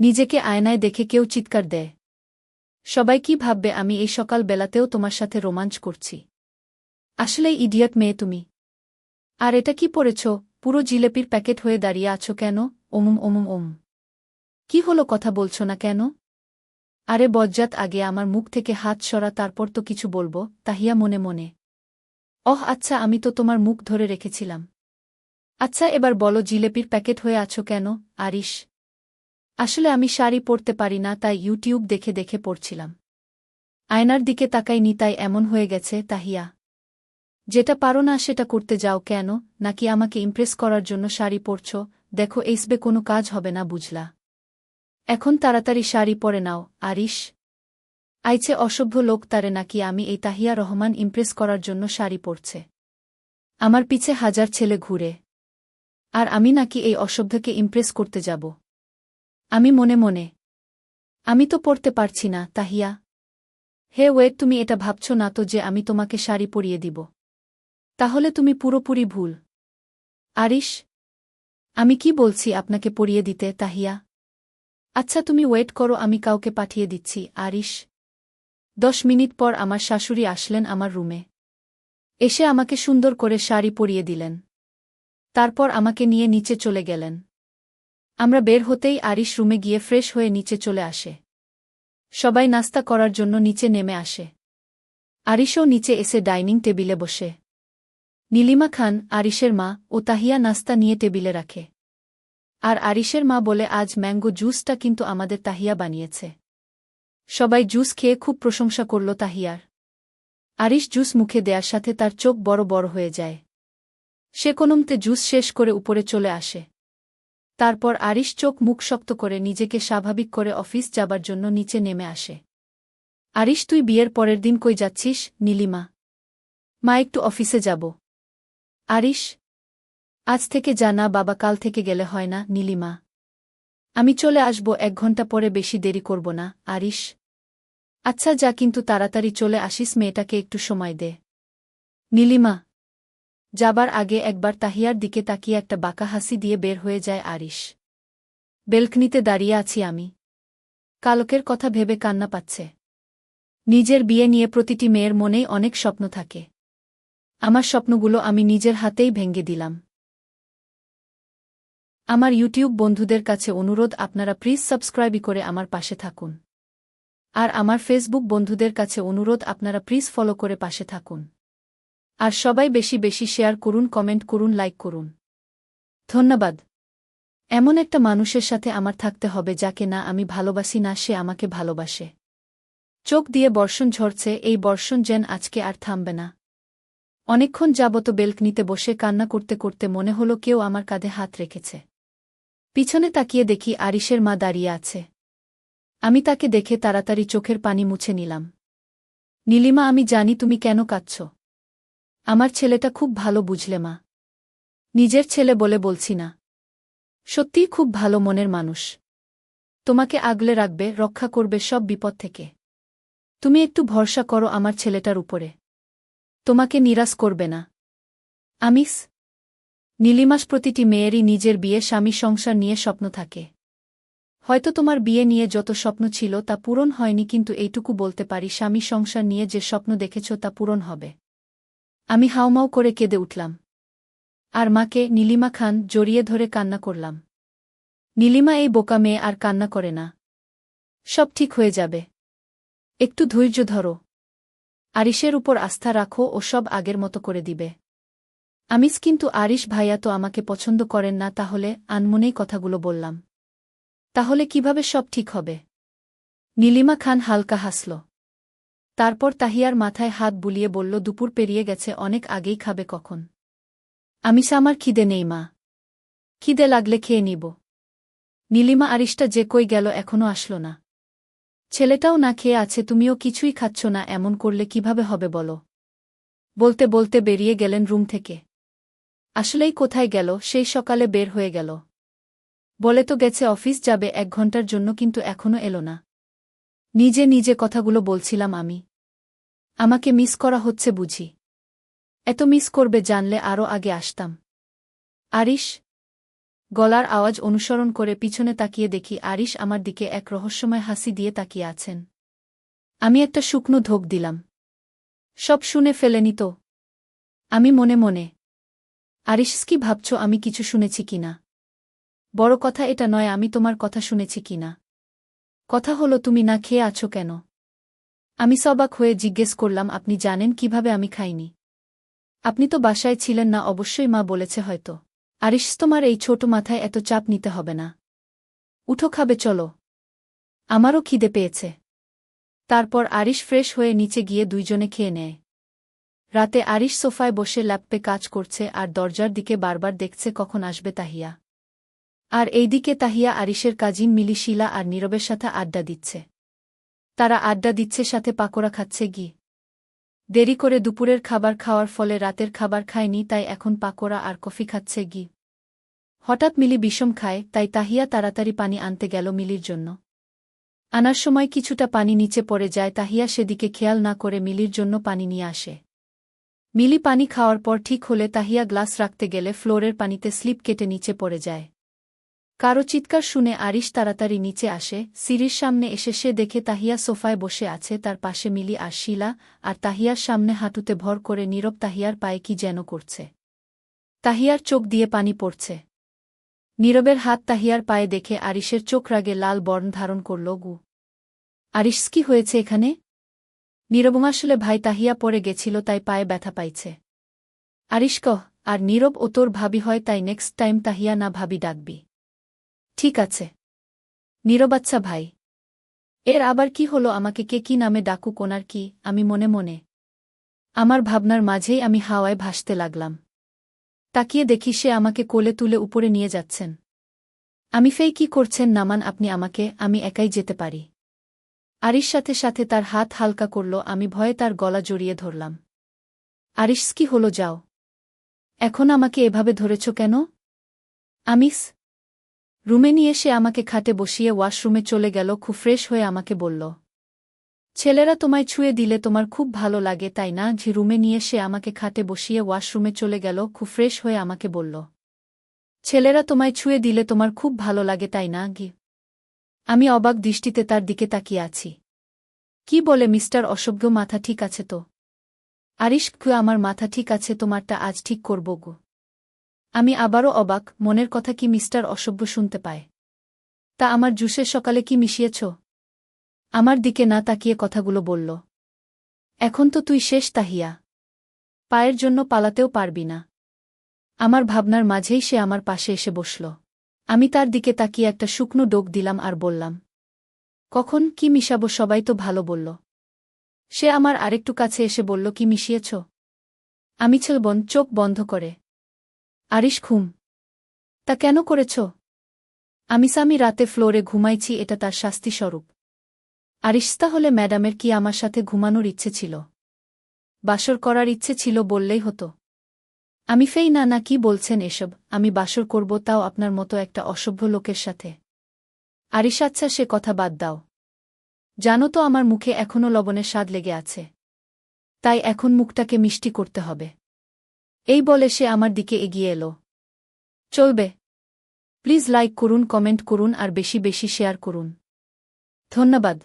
নিজেকে আয়নায় দেখে কেউ চিৎকার দেয়। সবাই কি ভাববে আমি এই সকাল বেলাতেও তোমার সাথে রোমাঞ্চ করছি? আসলেই ইডিয়ট মেয়ে তুমি। আর এটা কি পড়েছ? পুরো জিলেপির প্যাকেট হয়ে দাঁড়িয়ে আছো কেন? ওমুম ওমুম, ওম। কি হলো কথা বলছো না কেন? আরে বজ্জাত, আগে আমার মুখ থেকে হাত সরা, তারপর তো কিছু বলব, তাহিয়া মনে মনে। অহ আচ্ছা আমি তো তোমার মুখ ধরে রেখেছিলাম। আচ্ছা এবার বলো জিলেপির প্যাকেট হয়ে আছো কেন? আরিশ। আসলে আমি শাড়ি পরতে পারি না, তাই ইউটিউব দেখে দেখে পড়ছিলাম আয়নার দিকে তাকাইনি, তাই এমন হয়ে গেছে, তাহিয়া। যেটা পারো না সেটা করতে যাও, কেন? নাকি আমাকে ইমপ্রেস করার জন্য শাড়ি পরছ? দেখো এইসবে কোনো কাজ হবে না, বুঝলা। এখন তাড়াতাড়ি শাড়ি পরে নাও, আরিশ। আইছে অসভ্য লোক তারে নাকি আমি এই তাহিয়া রহমান ইমপ্রেস করার জন্য শাড়ি পরছে। আমার পিছে হাজার ছেলে ঘুরে। আর আমি নাকি এই অসভ্যকে ইমপ্রেস করতে যাব। আমি মনে মনে। আমি তো পড়তে পারছি না, তাহিয়া। হে ওয়েট তুমি এটা ভাবছ না তো যে আমি তোমাকে শাড়ি পরিয়ে দিব। তাহলে তুমি পুরোপুরি ভুল। আরিশ, আমি কি বলছি আপনাকে পরিয়ে দিতে, তাহিয়া? আচ্ছা তুমি ওয়েট করো, আমি কাউকে পাঠিয়ে দিচ্ছি, আরিশ। দশ মিনিট পর আমার শাশুড়ি আসলেন আমার রুমে। এসে আমাকে সুন্দর করে শাড়ি পরিয়ে দিলেন। তারপর আমাকে নিয়ে নিচে চলে গেলেন। আমরা বের হতেই আরিশ রুমে গিয়ে ফ্রেশ হয়ে নিচে চলে আসে। সবাই নাস্তা করার জন্য নিচে নেমে আসে। আরিশও নিচে এসে ডাইনিং টেবিলে বসে। নীলিমা খান, আরিশের মা ও তাহিয়া নাস্তা নিয়ে টেবিলে রাখে। আর আরিশের মা বলে, আজ ম্যাঙ্গো জুসটা কিন্তু আমাদের তাহিয়া বানিয়েছে। সবাই জুস খেয়ে খুব প্রশংসা করল তাহিয়ার। আরিশ জুস মুখে দেয়ার সাথে তার চোখ বড় বড় হয়ে যায়। সে কোনমতে জুস শেষ করে উপরে চলে আসে। তারপর আরিশ চোখ মুখ শক্ত করে নিজেকে স্বাভাবিক করে অফিস যাবার জন্য নিচে নেমে আসে। আরিশ, তুই বিয়ের পরের দিন কই যাচ্ছিস? নীলিমা। মা, একটু অফিসে যাব। আরিশ, আজ থেকে জানা বাবা, কাল থেকে গেলে হয় না, নীলিমা। আমি চলে আসব, এক ঘণ্টা পরে বেশি দেরি করব না, আরিশ। আচ্ছা যা, কিন্তু তাড়াতাড়ি চলে আসিস, মেয়েটাকে একটু সময় দে। নীলিমা যাবার আগে একবার তাহিয়ার দিকে তাকিয়ে একটা বাঁকা হাসি দিয়ে বের হয়ে যায় আরিশ। বেলকনিতে দাঁড়িয়ে আছি আমি। কালকের কথা ভেবে কান্না পাচ্ছে। নিজের বিয়ে নিয়ে প্রতিটি মেয়ের মনেই অনেক স্বপ্ন থাকে। আমার স্বপ্নগুলো আমি নিজের হাতেই ভেঙ্গে দিলাম। আমার ইউটিউব বন্ধুদের কাছে অনুরোধ, আপনারা প্লিজ সাবস্ক্রাইবই করে আমার পাশে থাকুন। আর আমার ফেসবুক বন্ধুদের কাছে অনুরোধ, আপনারা প্লিজ ফলো করে পাশে থাকুন। আর সবাই বেশি বেশি শেয়ার করুন, কমেন্ট করুন, লাইক করুন। ধন্যবাদ। এমন একটা মানুষের সাথে আমার থাকতে হবে যাকে না আমি ভালোবাসি, না সে আমাকে ভালোবাসে। চোখ দিয়ে বর্ষণ ঝরছে, এই বর্ষণ যেন আজকে আর থামবে না। অনেকক্ষণ যাবত বেলকনিতে বসে কান্না করতে করতে মনে হলো কেউ আমার কাঁধে হাত রেখেছে। পিছনে তাকিয়ে দেখি আরিশের মা দাঁড়িয়ে আছে। আমি তাকে দেখে তাড়াতাড়ি চোখের পানি মুছে নিলাম। নীলিমা, আমি জানি তুমি কেন কাঁদছ। আমার ছেলেটা খুব ভালো বুঝলে মা। নিজের ছেলে বলে বলছি না। সত্যিই খুব ভালো মনের মানুষ। তোমাকে আগলে রাখবে, রক্ষা করবে সব বিপদ থেকে। তুমি একটু ভরসা করো আমার ছেলেটার উপরে। তোমাকে নিরাশ করবে না। আমিস, নীলিমাস প্রতিটি মেয়েরই নিজের বিয়ে স্বামী সংসার নিয়ে স্বপ্ন থাকে। হয়তো তোমার বিয়ে নিয়ে যত স্বপ্ন ছিল তা পূরণ হয়নি, কিন্তু এইটুকু বলতে পারি স্বামী সংসার নিয়ে যে স্বপ্ন দেখেছ তা পূরণ হবে। আমি হাউমাউ করে কেঁদে উঠলাম। আর মাকে, নীলিমা খান, জড়িয়ে ধরে কান্না করলাম। নীলিমা এই বোকা মেয়ে আর কান্না করে না। সব ঠিক হয়ে যাবে। একটু ধৈর্য ধরো। আরিশের উপর আস্থা রাখো ও সব আগের মতো করে দিবে। আমিস কিন্তু আরিশ ভাইয়া তো আমাকে পছন্দ করেন না, তাহলে আনমনেই কথাগুলো বললাম। তাহলে কীভাবে সব ঠিক হবে? নীলিমা খান হালকা হাসল। তারপর তাহিয়ার মাথায় হাত বুলিয়ে বলল, দুপুর পেরিয়ে গেছে, অনেক আগেই খাবে কখন? আমিস আমার খিদে নেই, মা। খিদে লাগলে খেয়ে নিব। নীলিমা আরিশটা যে কই গেল এখনও আসল না। ছেলেটাও না খেয়ে আছে, তুমিও কিছুই খাচ্ছ না, এমন করলে কীভাবে হবে বলো? বলতে বলতে বেরিয়ে গেলেন রুম থেকে। আসলেই কোথায় গেল? সেই সকালে বের হয়ে গেল। বলে তো গেছে অফিস যাবে এক ঘণ্টার জন্য, কিন্তু এখনও এলো না। নিজে নিজে কথাগুলো বলছিলাম আমি। আমাকে মিস করা হচ্ছে বুঝি। এত মিস করবে জানলে আরও আগে আসতাম। আরিশ, গলার আওয়াজ অনুসরণ করে পিছনে তাকিয়ে দেখি আরিশ আমার দিকে এক রহস্যময় হাসি দিয়ে তাকিয়ে আছেন। আমি একটা শুকনো ধোক দিলাম। সব শুনে ফেলেনি তো। আমি মনে মনে, আরিশ কি ভাবছ আমি কিছু শুনেছি কিনা বড় কথা এটা নয় আমি তোমার কথা শুনেছি কিনা কথা হলো তুমি না খেয়ে আছো কেন? আমি সবাক হয়ে জিজ্ঞেস করলাম, আপনি জানেন কীভাবে আমি খাইনি? আপনি তো বাসায় ছিলেন না, অবশ্যই মা বলেছে হয়তো। আরিশ, তোমার এই ছোট মাথায় এত চাপ নিতে হবে না। উঠো, খাবে, চলো। আমারও খিদে পেয়েছে। তারপর আরিশ ফ্রেশ হয়ে নিচে গিয়ে দুইজনে খেয়ে নেয়। রাতে আরিশ সোফায় বসে ল্যাপপে কাজ করছে আর দরজার দিকে বারবার দেখছে কখন আসবে তাহিয়া। আর এইদিকে তাহিয়া, আরিশের কাজিন মিলি, শিলা আর নীরবের সাথে আড্ডা দিচ্ছে। তারা আড্ডা দিচ্ছে, সাথে পাকোড়া খাচ্ছে গি দেরি করে দুপুরের খাবার খাওয়ার ফলে রাতের খাবার খায়নি, তাই এখন পাকোড়া আর কফি খাচ্ছে গি হঠাৎ মিলি বিষম খায়, তাই তাহিয়া তাড়াতাড়ি পানি আনতে গেল মিলির জন্য। আনার সময় কিছুটা পানি নিচে পড়ে যায়, তাহিয়া সেদিকে খেয়াল না করে মিলির জন্য পানি নিয়ে আসে। মিলি পানি খাওয়ার পর ঠিক হলে তাহিয়া গ্লাস রাখতে গেলে ফ্লোরের পানিতে স্লিপ কেটে নিচে পড়ে যায়। কারও চিৎকার শুনে আরিশ তাড়াতাড়ি নিচে আসে সিরির সামনে এসে সে দেখে তাহিয়া সোফায় বসে আছে, তার পাশে মিলি আর শিলা, আর তাহিয়ার সামনে হাঁটুতে ভর করে নীরব তাহিয়ার পায়ে কি যেন করছে। তাহিয়ার চোখ দিয়ে পানি পড়ছে। নীরবের হাত তাহিয়ার পায়ে দেখে আরিশের চোখ রাগে লাল বর্ণ ধারণ করল, গু, আরিশ কি হয়েছে এখানে? নীরবং আসলে ভাই তাহিয়া পড়ে গেছিল, তাই পায়ে ব্যথা পাইছে। আরিশ কহ, আর নীরব ও তোর ভাবি হয়, তাই নেক্সট টাইম তাহিয়া না ভাবি ডাকবি। ঠিক আছে। নীরবাচ্ছা ভাই। এর আবার কি হলো আমাকে কে কি নামে ডাকুক ওনার কি, আমি মনে মনে। আমার ভাবনার মাঝেই আমি হাওয়ায় ভাসতে লাগলাম। তাকিয়ে দেখি সে আমাকে কোলে তুলে উপরে নিয়ে যাচ্ছেন। আমি ফেই কি করছেন নামান আপনি আমাকে, আমি একাই যেতে পারি। আরিশ সাথে সাথে তার হাত হালকা করল, আমি ভয়ে তার গলা জড়িয়ে ধরলাম। আরিশ কি হলো যাও। এখন আমাকে এভাবে ধরেছ কেন? আমিস রুমে নিয়ে সে আমাকে খাটে বসিয়ে ওয়াশরুমে চলে গেল, খুব ফ্রেশ হয়ে আমাকে বলল, ছেলেরা তোমায় ছুঁয়ে দিলে তোমার খুব ভালো লাগে, তাই না? ঝি রুমে নিয়ে সে আমাকে খাটে বসিয়ে ওয়াশরুমে চলে গেল, খুব ফ্রেশ হয়ে আমাকে বলল, ছেলেরা তোমায় ছুঁয়ে দিলে তোমার খুব ভালো লাগে, তাই না? গি, আমি অবাক দৃষ্টিতে তার দিকে তাকিয়ে আছি, কি বলে মিস্টার অসভ্য মাথা ঠিক আছে তো? আরিশ আমার মাথা ঠিক আছে, তোমারটা আজ ঠিক করব গো। আমি আবারও অবাক, মনের কথা কি মিস্টার অসভ্য শুনতে পায়? তা আমার জুসের সকালে কি মিশিয়েছ? আমার দিকে না তাকিয়ে কথাগুলো বলল। এখন তো তুই শেষ তাহিয়া। পায়ের জন্য পালাতেও পারবি না। আমার ভাবনার মাঝেই সে আমার পাশে এসে বসল। আমি তার দিকে তাকিয়ে একটা শুকনো ডোক দিলাম আর বললাম, কখন কি মিশাবো সবাই তো ভালো বলল। সে আমার আরেকটু কাছে এসে বলল, কি মিশিয়েছ? আমি ছেলবন চোখ বন্ধ করে আরিশ ঘুম। তা কেন করেছ? আমি সামি রাতে ফ্লোরে ঘুমাইছি, এটা তার শাস্তিস্বরূপ। আরিশতা হলে ম্যাডামের কি আমার সাথে ঘুমানোর ইচ্ছে ছিল? বাসর করার ইচ্ছে ছিল বললেই হতো। আমি ফেই না না কি বলছেন এসব? আমি বাসর করব তাও আপনার মতো একটা অসভ্য লোকের সাথে। আরিশ আচ্ছা সে কথা বাদ দাও। জানো তো আমার মুখে এখনও লবণের স্বাদ লেগে আছে। তাই এখন মুখটাকে মিষ্টি করতে হবে। এই বলে সে আমার দিকে এগিয়ে এলো। চলবে। প্লিজ লাইক করুন, কমেন্ট করুন আর বেশি বেশি শেয়ার করুন। ধন্যবাদ।